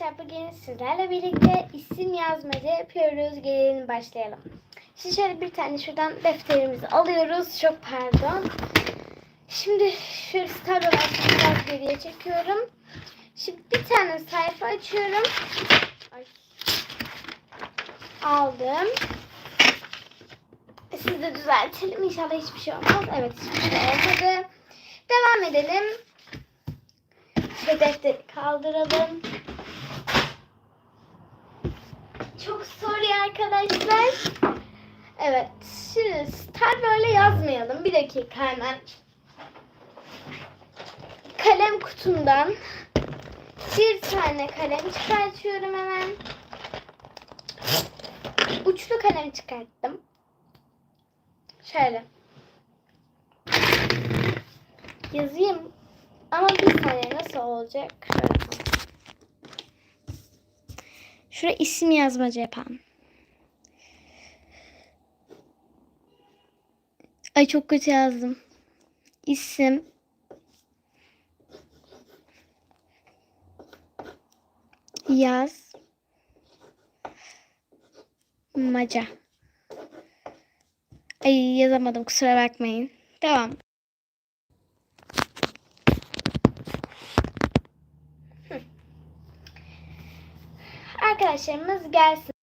Arkadaşlar bugün sizlerle birlikte isim yazmaca yapıyoruz. Gelin başlayalım. Şimdi şöyle bir tane şuradan defterimizi alıyoruz. Çok pardon. Şimdi şöyle tablolar biraz geriye çekiyorum. Şimdi bir tane sayfa açıyorum. Ay. Aldım. Siz de düzeltelim. İnşallah hiçbir şey olmaz. Evet hiçbir. Devam edelim. Şu defteri kaldıralım. Çok sorry arkadaşlar. Evet. Şimdi start böyle yazmayalım. Bir dakika hemen. Kalem kutumdan bir tane kalem çıkartıyorum hemen. Uçlu kalem çıkarttım. Şöyle. Yazayım. Ama bir saniye nasıl olacak? Şöyle. Şuraya isim yazmaca yapalım. Ay çok kötü yazdım. İsim. Yaz. Maca. Ay yazamadım kusura bakmayın. Devam. Arkadaşlarımız gelsin.